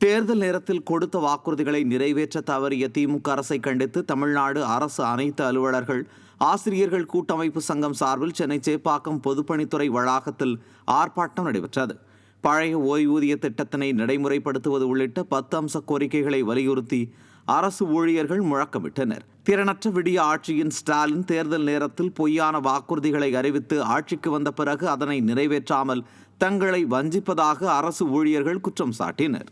தேர்தல் நேரத்தில் கொடுத்த வாக்குறுதிகளை நிறைவேற்ற தவறிய திமுக அரசை கண்டித்து தமிழ்நாடு அரசு அனைத்து அலுவலர்கள் ஆசிரியர்கள் கூட்டமைப்பு சங்கம் சார்பில் சென்னை சேப்பாக்கம் பொதுப்பணித்துறை வளாகத்தில் ஆர்ப்பாட்டம் நடைபெற்றது. பழைய ஓய்வூதிய திட்டத்தினை நடைமுறைப்படுத்துவது உள்ளிட்ட பத்து அம்ச கோரிக்கைகளை வலியுறுத்தி அரசு ஊழியர்கள் முழக்கமிட்டனர். திறனற்ற விடிய ஆட்சியின் ஸ்டாலின் தேர்தல் நேரத்தில் பொய்யான வாக்குறுதிகளை அறிவித்து ஆட்சிக்கு வந்த பிறகு அதனை நிறைவேற்றாமல் தங்களை வஞ்சிப்பதாக அரசு ஊழியர்கள் குற்றம் சாட்டினர்.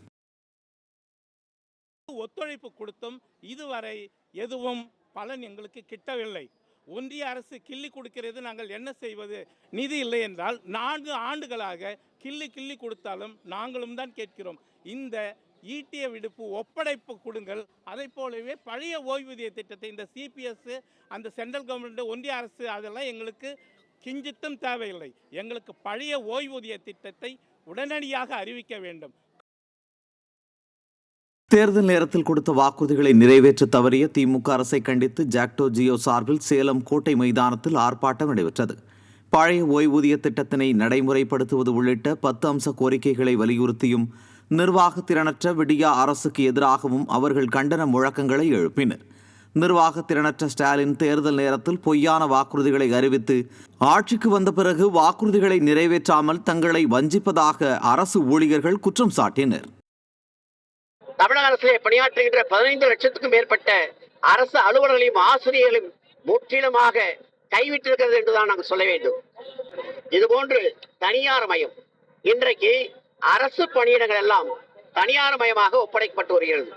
ஒத்துழைப்பு கொடுத்தும் இதுவரை எதுவும் பலன் எங்களுக்கு கிட்டவில்லை. ஒன்றிய அரசு கிள்ளி கொடுக்கிறது நாங்கள் என்ன செய்வது? நிதி இல்லை என்றால் நான்கு ஆண்டுகளாக கிள்ளி கிள்ளி கொடுத்தாலும் நாங்களும் தான் கேட்கிறோம். இந்த ஈட்டிய விடுப்பு ஒப்படைப்பு கொடுங்கள். அதை போலவே பழைய ஓய்வூதிய திட்டத்தை இந்த சிபிஎஸ் அந்த சென்ட்ரல் கவர்மெண்ட் ஒன்றிய அரசு அதெல்லாம் எங்களுக்கு கிஞ்சித்தும் தேவையில்லை. எங்களுக்கு பழைய ஓய்வூதிய திட்டத்தை உடனடியாக அறிவிக்க வேண்டும். தேர்தல் நேரத்தில் கொடுத்த வாக்குறுதிகளை நிறைவேற்ற தவறிய திமுக அரசை கண்டித்து ஜாக்டோ ஜியோ சார்பில் சேலம் கோட்டை மைதானத்தில் ஆர்ப்பாட்டம் நடைபெற்றது. பழைய ஓய்வூதிய திட்டத்தினை நடைமுறைப்படுத்துவது உள்ளிட்ட பத்து அம்ச கோரிக்கைகளை வலியுறுத்தியும் நிர்வாக திறனற்ற விடியா அரசுக்கு எதிராகவும் அவர்கள் கண்டன முழக்கங்களை எழுப்பினர். நிர்வாக திறனற்ற ஸ்டாலின் தேர்தல் நேரத்தில் பொய்யான வாக்குறுதிகளை அறிவித்து ஆட்சிக்கு வந்த பிறகு வாக்குறுதிகளை நிறைவேற்றாமல் தங்களை வஞ்சிப்பதாக அரசு ஊழியர்கள் குற்றம் சாட்டினர். தமிழக அரசிலே பணியாற்றுகின்ற பதினைந்து லட்சத்துக்கும் மேற்பட்ட அரசு அலுவலர்களையும் ஆசிரியர்களையும் முற்றிலுமாக கைவிட்டிருக்கிறது என்றுதான் நாங்கள் சொல்ல வேண்டும். இதுபோன்று தனியார் மயம் இன்றைக்கு அரசு பணியிடங்கள் எல்லாம் தனியார் மயமாக ஒப்படைக்கப்பட்டு வருகிறது.